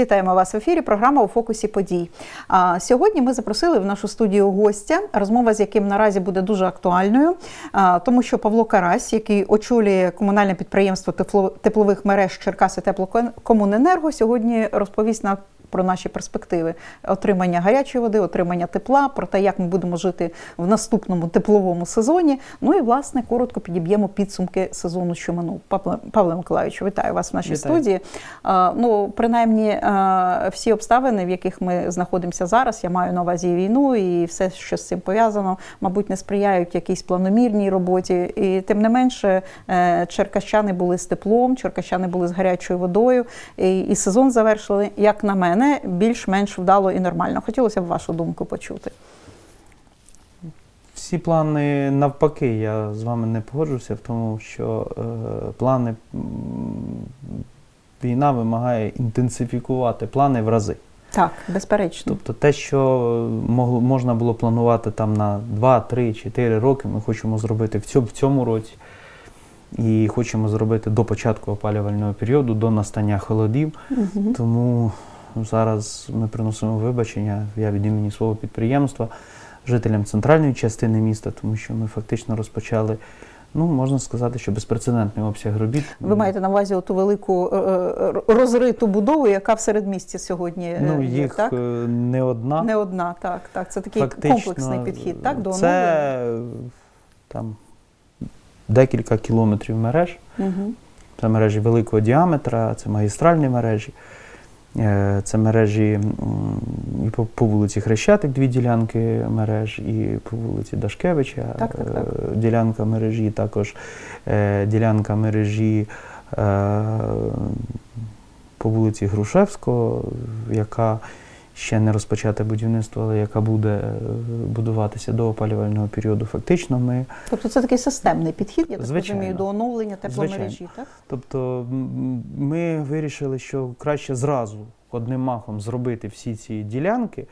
Вітаємо вас в ефірі. Програма у фокусі подій. А сьогодні ми запросили в нашу студію гостя, розмова з яким наразі буде дуже актуальною, а, тому що Павло Карась, який очолює комунальне підприємство теплових мереж Черкаси Теплокомуненерго, сьогодні розповість на про наші перспективи отримання гарячої води, отримання тепла, про те, як ми будемо жити в наступному тепловому сезоні. Ну і власне коротко підіб'ємо підсумки сезону, що минув. Павле, Павле Миколаївичу, вітаю вас в нашій Вітаю. студії. Ну, принаймні, всі обставини, в яких ми знаходимося зараз, я маю на увазі війну, і все, що з цим пов'язано, мабуть, не сприяють якійсь планомірній роботі. І тим не менше, е, черкащани були з теплом, черкащани були з гарячою водою, і, і сезон завершили, як на мене, більш-менш вдало і нормально. Хотілося б вашу думку почути. Всі плани навпаки, я з вами не погоджуся в тому, що е, плани війна вимагає інтенсифікувати плани в рази. Так, безперечно. Тобто те, що могло, можна було планувати там на 2, 3, 4 роки, ми хочемо зробити в цьому, в цьому році. І хочемо зробити до початку опалювального періоду, до настання холодів. Мгм. Тому зараз ми приносимо вибачення, я від імені свого підприємства, жителям центральної частини міста, тому що ми фактично розпочали, ну можна сказати, що безпрецедентний обсяг робіт. Ви маєте на увазі ту велику е, е, розриту будову, яка в середмісті сьогодні е, ну, є, їх так? е, не одна. Не одна, так, так. Це такий Фактично, комплексний підхід, так, до. Це е, там декілька кілометрів мереж. Угу. Це мережі великого діаметра, це магістральні мережі. Е, Це мережі і по, по вулиці Хрещатик дві ділянки мереж, і по вулиці Дашкевича Так, так, так. е, ділянка мережі, також е, ділянка мережі по вулиці Грушевського, яка ще не розпочате будівництво, але яка буде е, будуватися до опалювального періоду. Фактично ми Тобто це такий системний підхід, я так Звичайно. розумію, до оновлення тепломережі, Звичайно. так? Тобто ми вирішили, що краще зразу одним махом зробити всі ці ділянки,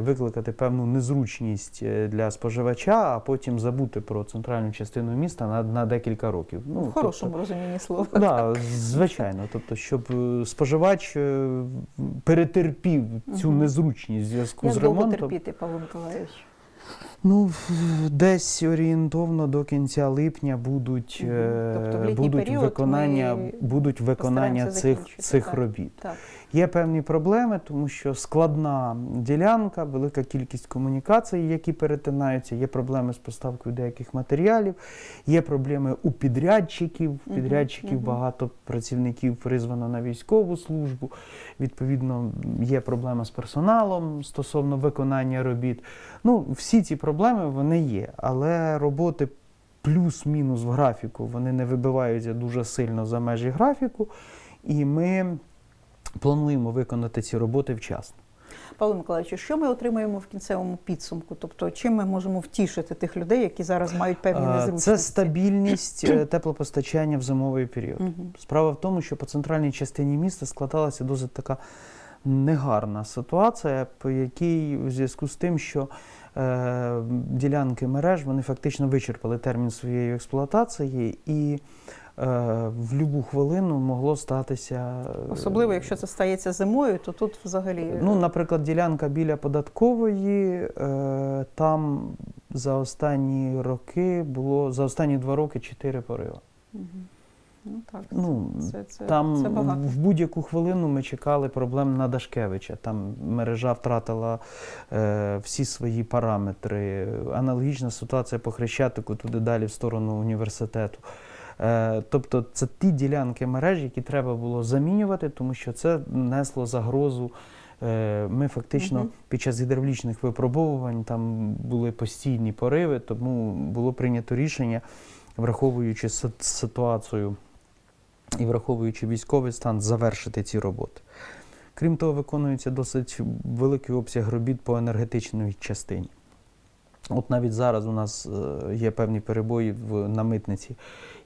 викликати певну незручність е, для споживача, а потім забути про центральну частину міста на, на декілька років. Ну, в хорошому розумінні слова. Тобто, да, звичайно. Тобто, щоб е, споживач е, перетерпів цю Мгм. незручність в зв'язку Як з довго ремонтом. терпіти, Павло Миколаївич? Ну, десь орієнтовно до кінця липня будуть, е, Тобто будуть виконання, будуть виконання цих, цих так. робіт. Так. Є певні проблеми, тому що складна ділянка, велика кількість комунікацій, які перетинаються, є проблеми з поставкою деяких матеріалів, є проблеми у підрядчиків. У підрядчиків багато працівників призвано на військову службу. Відповідно, є проблема з персоналом стосовно виконання робіт. Ну, всі ці проблеми вони є, але роботи плюс-мінус в графіку вони не вибиваються дуже сильно за межі графіку, і ми плануємо виконати ці роботи вчасно. Павло Миколаївич, що ми отримаємо в кінцевому підсумку? Тобто, чим ми можемо втішити тих людей, які зараз мають певні незручності? Це стабільність е, теплопостачання в зимовий період. Справа в тому, що по центральній частині міста складалася досить така негарна ситуація, по якій у зв'язку з тим, що е, ділянки мереж вони фактично вичерпали термін своєї експлуатації, і в будь-яку хвилину могло статися. е, Особливо, якщо це стається зимою, то тут взагалі Ну, наприклад, ділянка біля податкової, е, там за останні роки було за останні два роки чотири пориви. Мгм. ну, так, Ну, це, це, Там це багато. в будь-яку хвилину ми чекали проблем на Дашкевича. Там мережа втратила е, всі свої параметри. Аналогічна ситуація по Хрещатику, туди далі в сторону університету. Е, тобто це ті ділянки мереж, які треба було замінювати, тому що це несло загрозу. Е, Ми фактично під час гідравлічних випробовувань там були постійні пориви, тому було прийнято рішення, враховуючи ситуацію і враховуючи військовий стан, завершити ці роботи. Крім того, виконується досить великий обсяг робіт по енергетичній частині. От навіть зараз у нас е, є певні перебої в, на митниці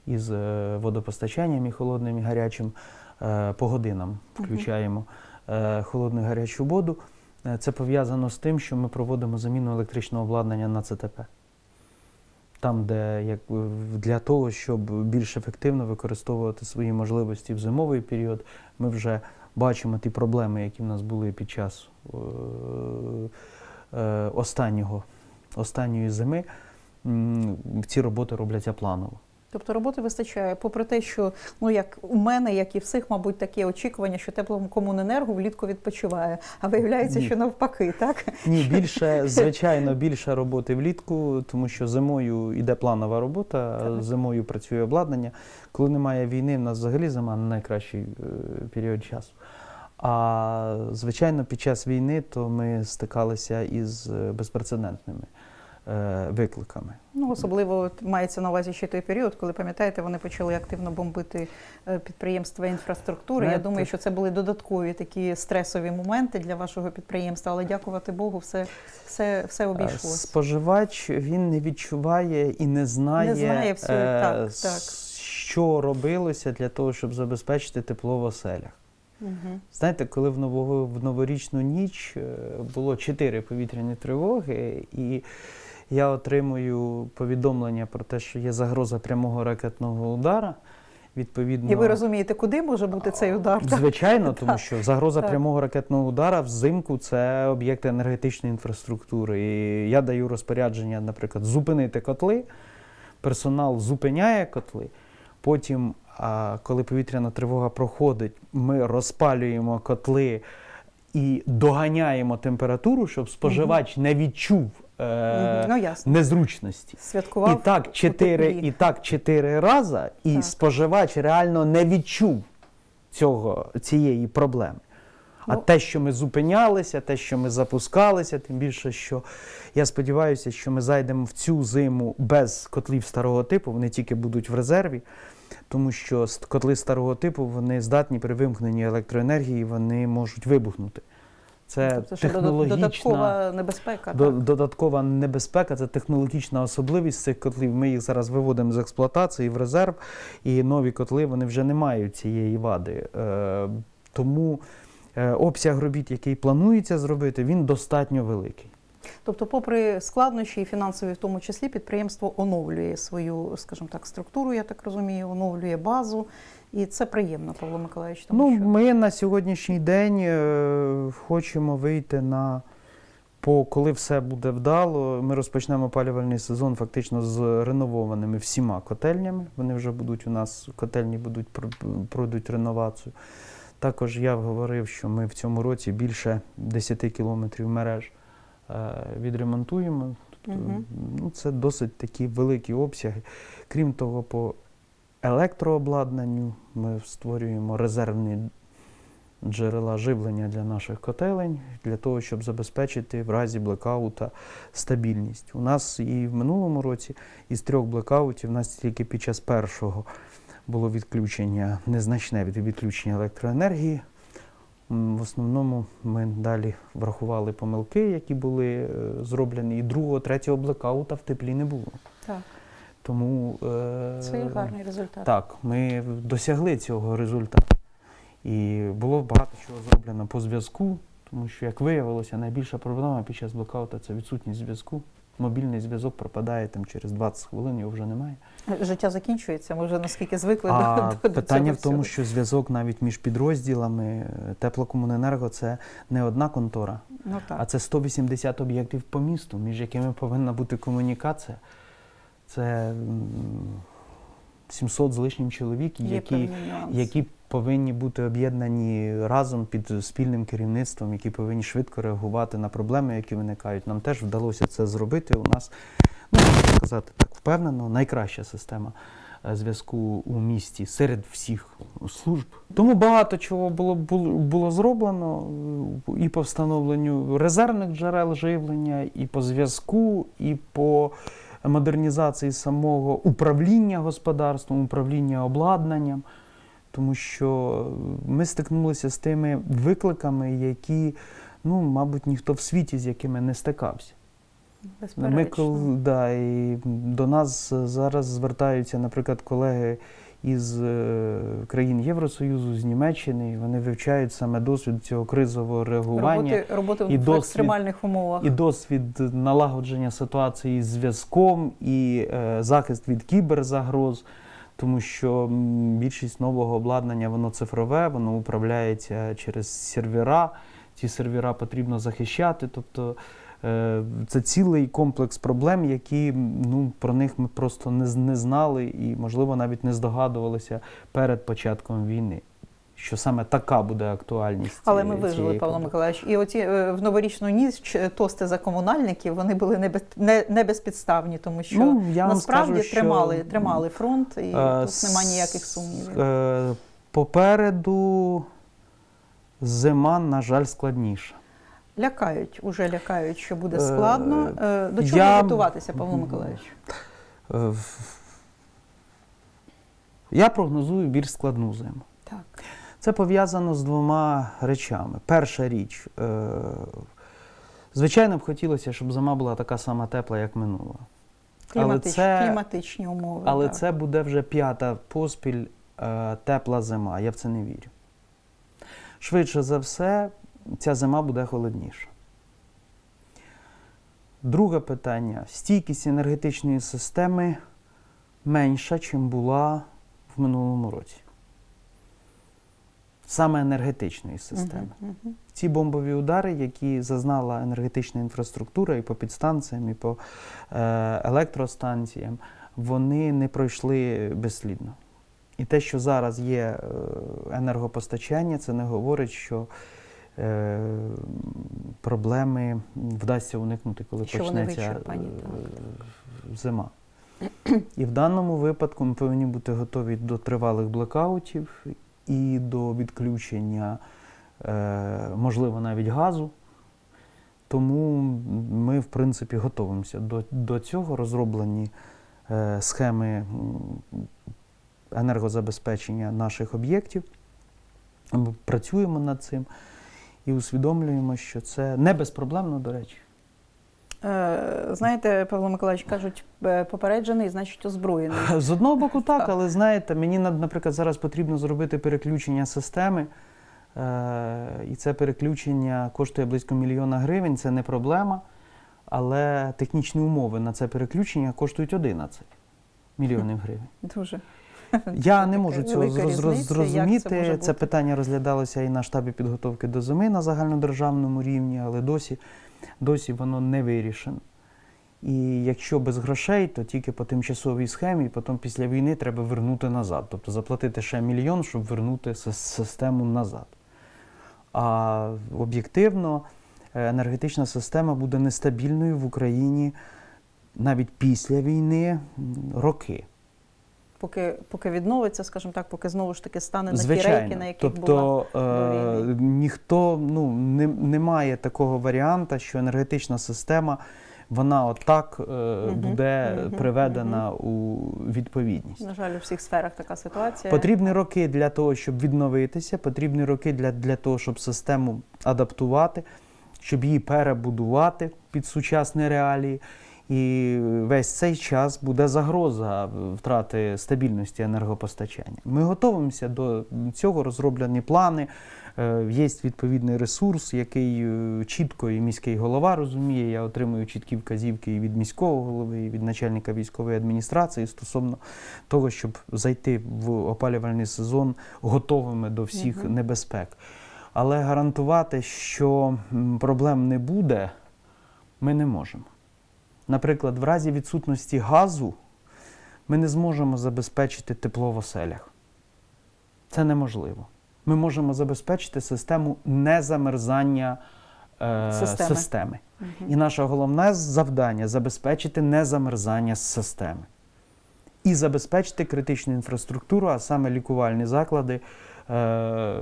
із е, водопостачанням і холодним і гарячим е, по годинам включаємо холодну і гарячу воду. Це пов'язано з тим, що ми проводимо заміну електричного обладнання на ЦТП. Там, де як для того, щоб більш ефективно використовувати свої можливості в зимовий період, ми вже бачимо ті проблеми, які в нас були під час е, е, останнього, останньої зими, ці роботи робляться планово. Тобто роботи вистачає, попри те, що ну як у мене, як і всіх, мабуть, таке очікування, що теплокомуненерго влітку відпочиває. А виявляється, Ні. що навпаки, так Ні, більше, звичайно, більше роботи влітку, тому що зимою йде планова робота, Так. зимою працює обладнання. Коли немає війни, в нас взагалі зима найкращий е, період часу. А звичайно, під час війни то ми стикалися із е, безпрецедентними викликами. ну особливо мається на увазі ще той період, коли пам'ятаєте, вони почали активно бомбити е, підприємства інфраструктури. Я думаю, що це були додаткові такі стресові моменти для вашого підприємства, але дякувати Богу, все, все, все Е, обійшлось. Споживач він не відчуває і не знає, Не знає всього, е, так, так. що робилося для того, щоб забезпечити тепло в оселях. Угу. Знаєте, коли в, нового, в новорічну ніч е, було чотири повітряні тривоги, і я отримую повідомлення про те, що є загроза прямого ракетного удара. Відповідно, І ви розумієте, куди може бути цей удар? Звичайно, тому що загроза прямого ракетного удара взимку це об'єкти енергетичної інфраструктури. І я даю розпорядження, наприклад, зупинити котли, персонал зупиняє котли. Потім, коли повітряна тривога проходить, ми розпалюємо котли і доганяємо температуру, щоб споживач не відчув е, Ну ясно. незручності. Святкував І так чотири, і так чотири рази, і Так. споживач реально не відчув цього, цієї проблеми. А Ну. те, що ми зупинялися, те, що ми запускалися, тим більше, що я сподіваюся, що ми зайдемо в цю зиму без котлів старого типу, вони тільки будуть в резерві, тому що котли старого типу вони здатні при вимкненні електроенергії, вони можуть вибухнути. Це тобто, технологічна додаткова небезпека. до- так? додаткова небезпека, це технологічна особливість цих котлів. Ми їх зараз виводимо з експлуатації в резерв, і нові котли вони вже не мають цієї вади. Е, тому е, обсяг робіт, який планується зробити, він достатньо великий. Тобто, попри складнощі і фінансові, в тому числі, підприємство оновлює свою, скажімо так, структуру, я так розумію, оновлює базу. І це приємно, Павло Миколаївич. Тому ну, що ми на сьогоднішній день е, хочемо вийти на. По коли все буде вдало, ми розпочнемо опалювальний сезон фактично з реновованими всіма котельнями. Вони вже будуть у нас, котельні будуть пройдуть реновацію. Також я говорив, що ми в цьому році більше 10 кілометрів мереж відремонтуємо. Тобто, ну, це досить такі великі обсяги. Крім того, по електрообладнанню ми створюємо резервні джерела живлення для наших котелень, для того, щоб забезпечити в разі блекаута стабільність. У нас і в минулому році із трьох блекаутів, у нас тільки під час першого було відключення, незначне відключення електроенергії. В основному ми далі врахували помилки, які були е, зроблені, і другого, третього блекаута в теплі не було. так, Тому е, це є гарний результат. так, ми досягли цього результату. І було багато чого зроблено по зв'язку, тому що, як виявилося, найбільша проблема під час блокаута це відсутність зв'язку. Мобільний зв'язок пропадає там через 20 хвилин, його вже немає. Життя закінчується. Ми вже наскільки звикли А до, до, питання цього в тому, всього. що зв'язок навіть між підрозділами е, теплокомуненерго це не одна контора, ну, так. а це 180 об'єктів по місту, між якими повинна бути комунікація. Це 700 з лишнім чоловік, Є які, які повинні бути об'єднані разом під спільним керівництвом, які повинні швидко реагувати на проблеми, які виникають. Нам теж вдалося це зробити. У нас, ну можна сказати так, впевнено, найкраща система е, зв'язку у місті серед всіх служб. Тому багато чого було, було, було зроблено е, і по встановленню резервних джерел живлення, і по зв'язку, і по модернізації самого управління господарством, управління обладнанням. Тому що ми стикнулися з тими викликами, які, ну, мабуть, ніхто в світі з якими не стикався. Безперечно. Ми да, і до нас зараз звертаються, наприклад, колеги із е, країн Євросоюзу, з Німеччини, і вони вивчають саме досвід цього кризового реагування роботи, роботи і в досвід- екстремальних умовах. і досвід налагодження ситуації з зв'язком, і е, захист від кіберзагроз. тому що більшість нового обладнання воно цифрове, воно управляється через сервера. Ті сервера потрібно захищати. Тобто це цілий комплекс проблем, які ну, про них ми просто не, не знали і, можливо, навіть не здогадувалися перед початком війни. Що саме така буде актуальність. Але ми вижили, Павло. Миколаївич. І оці е, в новорічну ніч е, тости за комунальників вони були не, без, не, не безпідставні, тому що Ну, я насправді скажу, що, тримали, тримали фронт, і Е, тут нема ніяких сумнівів. е, Попереду зима, на жаль, складніша. Лякають, уже лякають, що буде Е, складно. Е, До чого я- готуватися, Павло Миколаївич? Е, Я прогнозую більш складну зиму. Так. Це пов'язано з двома речами. Перша річ, звичайно б хотілося, щоб зима була така сама тепла, як минула. Кліматич, це- кліматичні умови. Але так. це буде вже п'ята поспіль тепла зима. Я в це не вірю. Швидше за все, ця зима буде холодніша. Друге питання: стійкість енергетичної системи менша, чим була в минулому році. Саме енергетичної системи. Мгм, мгм. Ці бомбові удари, які зазнала енергетична інфраструктура і по підстанціям, і по е, електростанціям, вони не пройшли безслідно. І те, що зараз є е, енергопостачання, це не говорить, що проблеми вдасться уникнути, коли Що почнеться е, зима. І в даному випадку ми повинні бути готові до тривалих блекаутів і до відключення, е, можливо, навіть газу. Тому ми, в принципі, готуємося до, до цього. Розроблені е, схеми енергозабезпечення наших об'єктів. Ми працюємо над цим і усвідомлюємо, що це не безпроблемно, до речі. Е, Знаєте, Павло Миколаївич, кажуть, е, попереджений, значить озброєний. З одного боку, так, але знаєте, мені, наприклад, зараз потрібно зробити переключення системи. Е, і це переключення коштує близько мільйона гривень, це не проблема. Але технічні умови на це переключення коштують 11 мільйонів гривень. Дуже. Я не можу цього велика зроз- різниця, як це зрозуміти. Це, питання розглядалося і на штабі підготовки до зими на загальнодержавному рівні, але досі, досі воно не вирішено. І якщо без грошей, то тільки по тимчасовій схемі, і потім після війни треба вернути назад. Тобто заплатити ще мільйон, щоб вернути систему назад. А об'єктивно е, енергетична система буде нестабільною в Україні навіть після війни роки. Поки, поки відновиться, скажімо так, поки знову ж таки стане на ті рейки, на яких була. тобто до е, ніхто ну, не, немає такого варіанта, що енергетична система вона отак е, буде мгм, приведена у відповідність. На жаль, у всіх сферах така ситуація. Потрібні роки для того, щоб відновитися, потрібні роки для, для того, щоб систему адаптувати, щоб її перебудувати під сучасні реалії. І весь цей час буде загроза втрати стабільності енергопостачання. Ми готуємося до цього, розроблені плани. Е, Є відповідний ресурс, який е, чітко і міський голова розуміє. Я отримую чіткі вказівки і від міського голови, і від начальника військової адміністрації стосовно того, щоб зайти в опалювальний сезон готовими до всіх Мгм. небезпек. Але гарантувати, що проблем не буде, ми не можемо. Наприклад, в разі відсутності газу ми не зможемо забезпечити тепло в оселях. Це неможливо. Ми можемо забезпечити систему незамерзання е, Системи. системи. Мгм. І наше головне завдання забезпечити незамерзання системи. І забезпечити критичну інфраструктуру, а саме лікувальні заклади, е,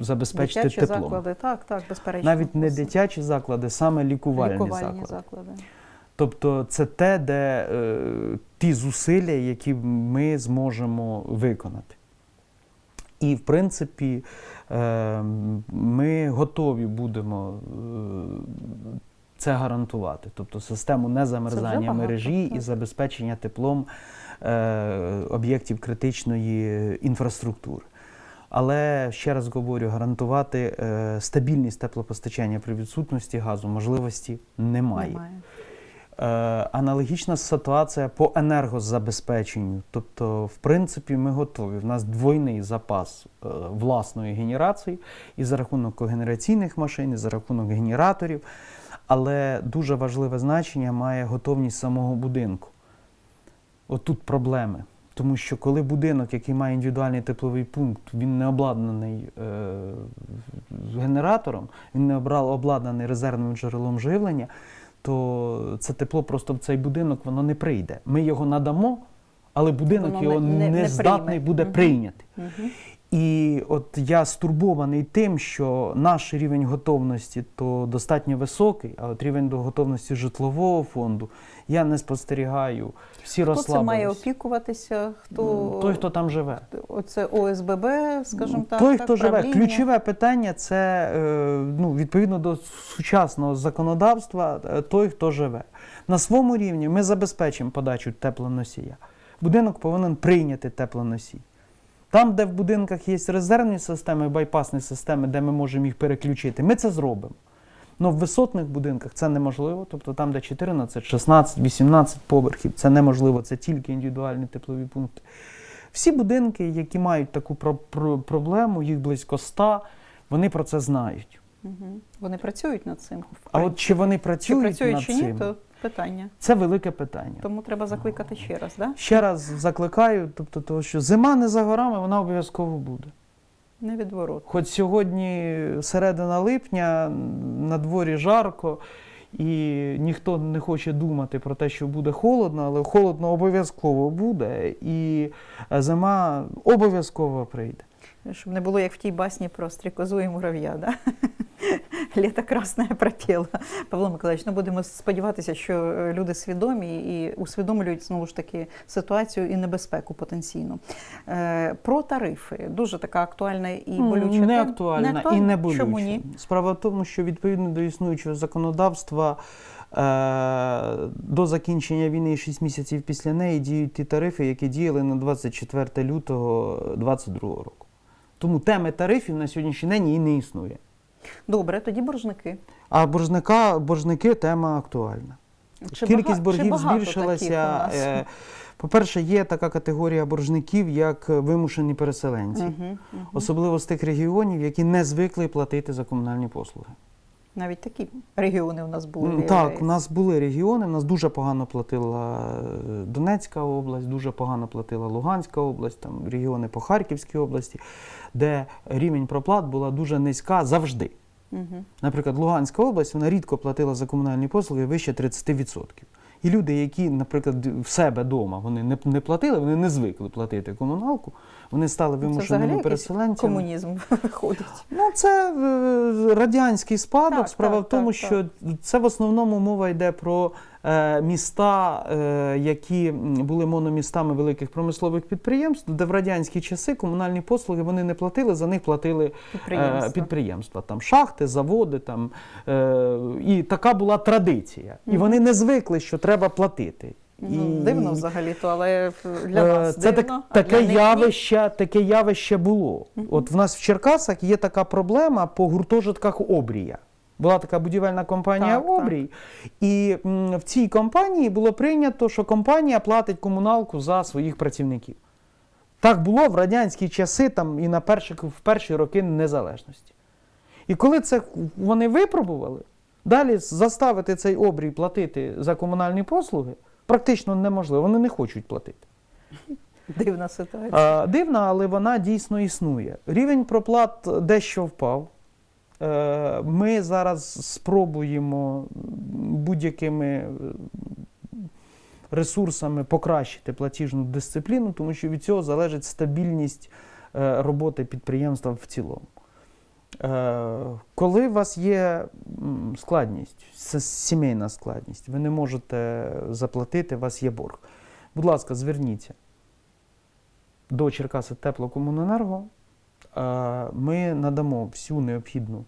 забезпечити Дитячі теплом. заклади, так, так, безперечно. Навіть не дитячі заклади, саме лікувальні, лікувальні заклади. заклади. Тобто це те, де е, ті зусилля, які ми зможемо виконати. І, в принципі, е, ми готові будемо е, це гарантувати. Тобто систему незамерзання мережі і забезпечення теплом е, об'єктів критичної інфраструктури. Але ще раз говорю, гарантувати е, стабільність теплопостачання при відсутності газу можливості немає. Немає. Е, Аналогічна ситуація по енергозабезпеченню. Тобто, в принципі, ми готові. У нас двойний запас е, власної генерації і за рахунок когенераційних машин, і за рахунок генераторів. Але дуже важливе значення має готовність самого будинку. Отут проблеми. Тому що коли будинок, який має індивідуальний тепловий пункт, він не обладнаний е, генератором, він не обладнаний резервним джерелом живлення, то це тепло просто в цей будинок воно не прийде. Ми його надамо, але будинок Воно його не- не, не- здатний прийме. буде угу. прийняти. Мгм. І от я стурбований тим, що наш рівень готовності то достатньо високий, а от рівень до готовності житлового фонду я не спостерігаю. Всі Хто це має опікуватися? Хто Той, хто там живе. Оце ОСББ, скажімо так. Той, так, хто живе. правління? Ключове питання це е, ну, відповідно до сучасного законодавства, е, той, хто живе. На своєму рівні ми забезпечимо подачу теплоносія. Будинок повинен прийняти теплоносій. Там, де в будинках є резервні системи, байпасні системи, де ми можемо їх переключити, ми це зробимо. Але в висотних будинках це неможливо, тобто там, де 14, 16, 18 поверхів, це неможливо, це тільки індивідуальні теплові пункти. Всі будинки, які мають таку про- про- проблему, їх близько 100, вони про це знають. Мгм. Вони працюють над цим. А от чи вони працюють, чи працюють над чи ні, цим, то питання. це велике питання. Тому треба закликати ще раз, да? Ще раз закликаю, тобто, того, що зима не за горами, вона обов'язково буде. Невідворот. Хоч сьогодні середина липня, на дворі жарко, і ніхто не хоче думати про те, що буде холодно, але холодно обов'язково буде, і зима обов'язково прийде. Щоб не було як в тій басні про стрікозу і мурав'я, да? Літо красне пропіло. Павло Миколаївич, ну будемо сподіватися, що е, люди свідомі і усвідомлюють знову ж таки ситуацію і небезпеку потенційну. Е, про тарифи дуже така актуальна і болюча не тема. актуальна і не болюча. Чому ні? Справа в тому, що відповідно до існуючого законодавства е, до закінчення війни і 6 місяців після неї діють ті тарифи, які діяли на 24 лютого 2022 року. Тому теми тарифів на сьогоднішній день і не існує. Добре, тоді боржники. А боржника, боржники тема актуальна. Чи Кількість бага- боргів Чи збільшилася. Е, По-перше, є така категорія боржників, як вимушені переселенці. угу, угу. Особливо з тих регіонів, які не звикли платити за комунальні послуги. Навіть такі регіони у нас були. Так, у нас були регіони, у нас дуже погано платила е, Донецька область, дуже погано платила Луганська область, там регіони по Харківській області, де рівень проплат була дуже низька завжди. Угу. Наприклад, Луганська область вона рідко платила за комунальні послуги вище 30%. І люди, які, наприклад, в себе вдома вони не, не платили, вони не звикли платити комуналку, вони стали вимушеними переселенцями. комунізм виходить. Ну, це е, радянський спадок. Так, Справа так, в тому, так, що це в основному мова йде про міста, е, які були мономістами великих промислових підприємств, де в радянські часи комунальні послуги вони не платили, за них платили Підприємства. е, підприємства, там шахти, заводи, там е, і така була традиція. І вони не звикли, що треба платити. Ну, дивно взагалі-то, але для Е, вас Це дивно, так, а таке, для них ні. явище, таке явище було. От в нас в Черкасах є така проблема по гуртожитках Обрія. Була така будівельна компанія Так, так. Обрій, і м, в цій компанії було прийнято, що компанія платить комуналку за своїх працівників. Так було в радянські часи там, і на перших, в перші роки незалежності. І коли це вони випробували, далі заставити цей обрій платити за комунальні послуги практично неможливо. Вони не хочуть платити. Дивна ситуація. А, Дивна, але вона дійсно існує. Рівень проплат дещо впав. Е, Ми зараз спробуємо будь-якими е, ресурсами покращити платіжну дисципліну, тому що від цього залежить стабільність е, роботи підприємства в цілому. Коли у вас є складність, сімейна складність, ви не можете заплатити, у вас є борг. Будь ласка, зверніться до Черкаси Теплокомуненерго. Ми надамо всю необхідну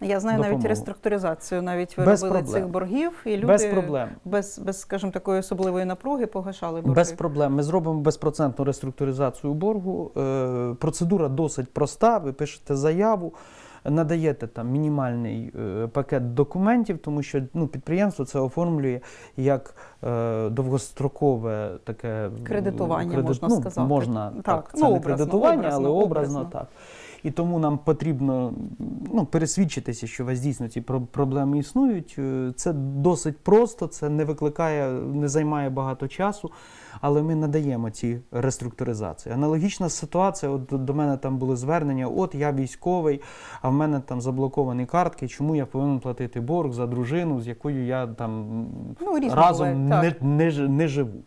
Я знаю навіть реструктуризацію, навіть ви Без робили проблем. цих боргів, і люди без проблем. без, без, скажімо, такої особливої напруги погашали борги. Без проблем. Ми зробимо безпроцентну реструктуризацію боргу. Е, Процедура досить проста. Ви пишете заяву. надаєте там мінімальний е, пакет документів, тому що ну, підприємство це оформлює як е, довгострокове таке Кредитування, можна ну, сказати. Можна Так, так. ну, Це не кредитування, образно, але образно, образно. так. І тому нам потрібно ну, пересвідчитися, що у вас дійсно ці про- проблеми існують. Е, Це досить просто, це не викликає, не займає багато часу, але ми надаємо ці реструктуризації. Аналогічна ситуація, от до- до мене там були звернення: от я військовий, а в мене там заблоковані картки. Чому я повинен платити борг за дружину, з якою я там Ну, разом буває, не, не, не живу.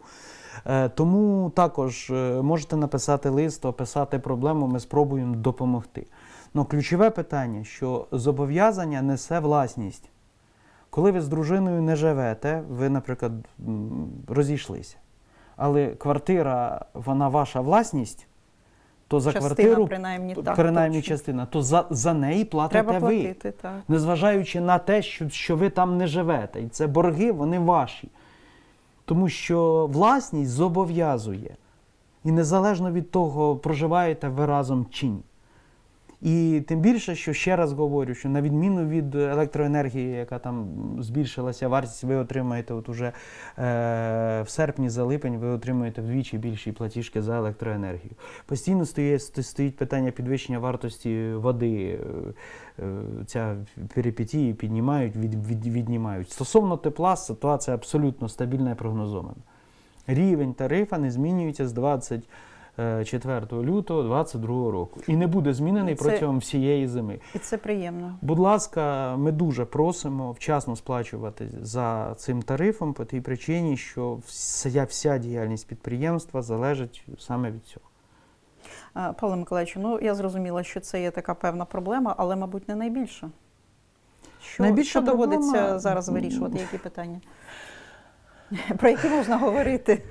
Е, Тому також е, можете написати лист, описати проблему, ми спробуємо допомогти. Ну, ключове питання, що зобов'язання несе власність. Коли ви з дружиною не живете, ви, наприклад, розійшлися, але квартира, вона ваша власність, то за Частина, квартиру, принаймні, то- так, принаймні точно. частина, то за, за неї платите Треба ви платити, так. незважаючи на те, що, що ви там не живете. І це борги, вони ваші. Тому що власність зобов'язує. І незалежно від того, проживаєте ви разом чи ні. І тим більше, що ще раз говорю, що на відміну від електроенергії, яка там збільшилася вартість, ви отримаєте от уже е, в серпні за липень, ви отримаєте вдвічі більші платіжки за електроенергію. Постійно стоїть, стоїть питання підвищення вартості води. Е, е, Ця перипетії піднімають, від, від, віднімають. Стосовно тепла, ситуація абсолютно стабільна і прогнозована. Рівень тарифа не змінюється з 24 лютого 2022 року і не буде змінений Це- протягом всієї зими. І це приємно. Будь ласка, ми дуже просимо вчасно сплачувати за цим тарифом по тій причині, що вся, вся діяльність підприємства залежить саме від цього. А, Павло Миколаївичу, ну я зрозуміла, що це є така певна проблема, але, мабуть, не найбільша. Що, Найбільша що доводиться проблема- зараз вирішувати? Які питання? Про які можна говорити?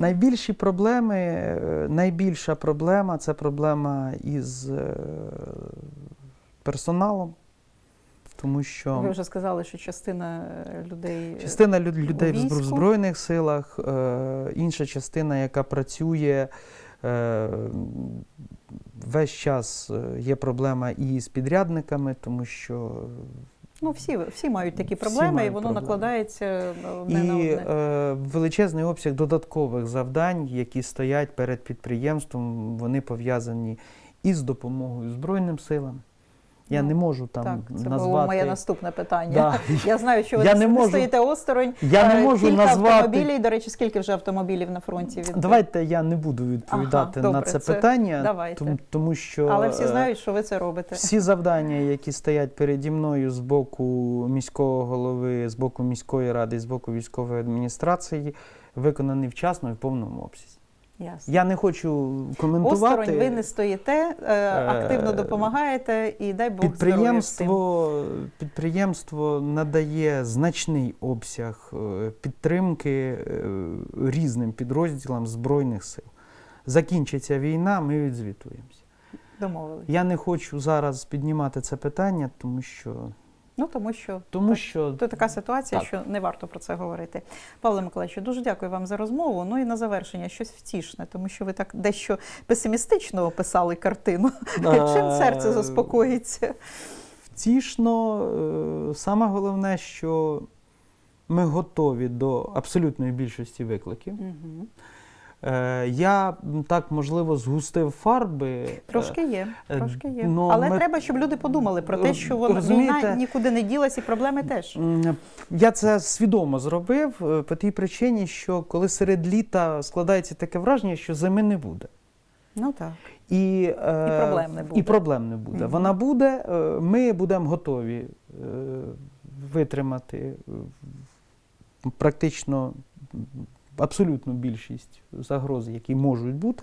Найбільші проблеми, е, найбільша проблема це проблема із е, персоналом, тому що Ви вже сказали, що частина е, людей частина люд- людей в війську. в Збройних силах, інша частина, яка працює. Весь час є проблема і з підрядниками, тому що ну всі всі мають такі проблеми, проблеми, і воно проблеми. накладається на І одне. е, величезний обсяг додаткових завдань, які стоять перед підприємством, вони пов'язані із допомогою Збройним силам. Я Ну, не можу там так, це назвати. було моє наступне питання. Да. Я знаю, що ви Я не можу- стоїте осторонь. Я не Е, можу Кілька назвати. автомобілів. До речі, скільки вже автомобілів на фронті від Давайте я не буду відповідати Ага, на це, це- питання, давайте. тому, тому що але всі е, знають, що ви це робите. всі завдання, які стоять переді мною з боку міського голови, з боку міської ради, з боку військової адміністрації, виконані вчасно і в повному обсязі. Ясно. Я не хочу коментувати. Осторонь ви не стоїте, е, активно допомагаєте і дай Бог здоров'я всім. Підприємство, підприємство надає значний обсяг е, підтримки е, різним підрозділам Збройних сил. Закінчиться війна, ми відзвітуємося. Домовились. Я не хочу зараз піднімати це питання, тому що, Ну тому що тому так, що то така ситуація, Так. що не варто про це говорити. Павло Миколаївичу, дуже дякую вам за розмову. Ну і на завершення щось втішне, тому що ви так дещо песимістично описали картину. Чим серце заспокоїться? втішно. е, Саме головне, що ми готові до абсолютної більшості викликів. Мгм. Е, Я так можливо згустив фарби. Трошки є, е, трошки є. ну, Але ми- треба, щоб люди подумали про те, що вона, Розумієте? війна нікуди не ділась, і проблеми теж. Я це свідомо зробив е, по тій причині, що коли серед літа складається таке враження, що зими не буде. Ну так. І, е, І проблем не буде. І проблем не буде. Мгм. Вона буде, е, ми будемо готові е, витримати е, практично абсолютну більшість загроз, які можуть бути.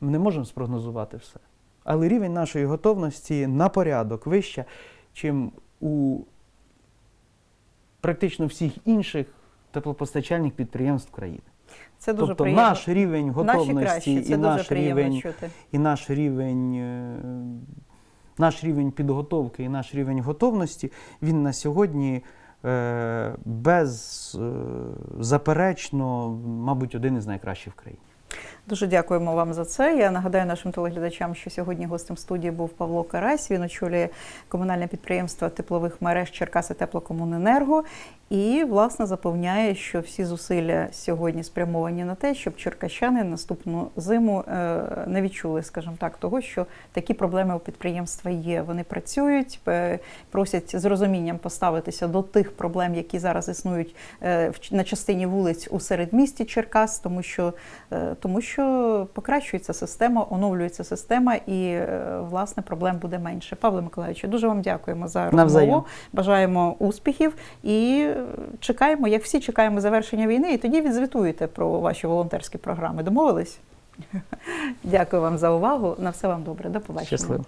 Ми не можемо спрогнозувати все. Але рівень нашої готовності на порядок вища, чим у практично всіх інших теплопостачальних підприємств країни. Це дуже тобто приємно. наш рівень готовності і наш рівень чути. і наш рівень, наш рівень підготовки і наш рівень готовності, він на сьогодні беззаперечно, мабуть, один із найкращих в країні. Дуже дякуємо вам за це. Я нагадаю нашим телеглядачам, що сьогодні гостем студії був Павло Карась. Він очолює комунальне підприємство теплових мереж Черкаси Теплокомуненерго і власне запевняє, що всі зусилля сьогодні спрямовані на те, щоб черкащани наступну зиму е, не відчули, скажімо так, того, що такі проблеми у підприємства є. Вони працюють, е, просять з розумінням поставитися до тих проблем, які зараз існують е, на частині вулиць у середмісті Черкас, тому що, тому що покращується система, оновлюється система, і власне проблем буде менше. Павло Миколаївичу, дуже вам дякуємо за Навзаєм. розмову. Бажаємо успіхів і чекаємо, як всі чекаємо завершення війни, і тоді відзвітуєте про ваші волонтерські програми. Домовились? Дякую вам за увагу. На все вам добре. До побачення. Щасливо.